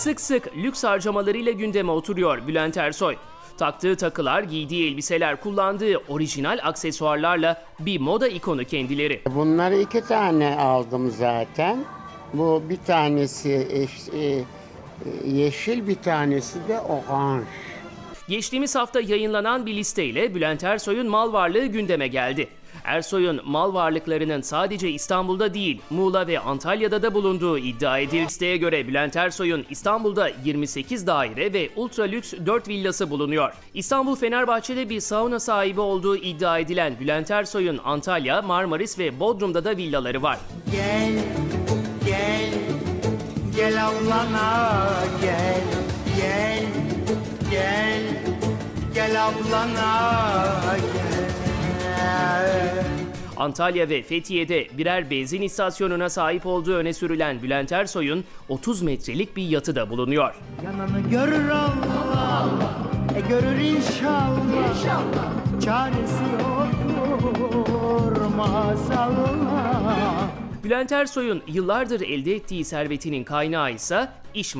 Sık sık lüks harcamalarıyla gündeme oturuyor Bülent Ersoy. Taktığı takılar, giydiği elbiseler, kullandığı orijinal aksesuarlarla bir moda ikonu kendileri. Bunları iki tane aldım zaten. Bu bir tanesi e, e, yeşil, bir tanesi de oranj. Geçtiğimiz hafta yayınlanan bir listeyle Bülent Ersoy'un mal varlığı gündeme geldi. Ersoy'un mal varlıklarının sadece İstanbul'da değil, Muğla ve Antalya'da da bulunduğu iddia edildi. Listeye göre Bülent Ersoy'un İstanbul'da 28 daire ve ultra lüks 4 villası bulunuyor. İstanbul Fenerbahçe'de bir sauna sahibi olduğu iddia edilen Bülent Ersoy'un Antalya, Marmaris ve Bodrum'da da villaları var. Gel, gel, gel ablana gel, gel ablana gel. Antalya ve Fethiye'de birer benzin istasyonuna sahip olduğu öne sürülen Bülent Ersoy'un 30 metrelik bir yatı da bulunuyor. Yanını görür Allah, e görür inşallah. Çaresi yoktur maazallah. Bülent Ersoy'un yıllardır elde ettiği servetinin kaynağı ise iş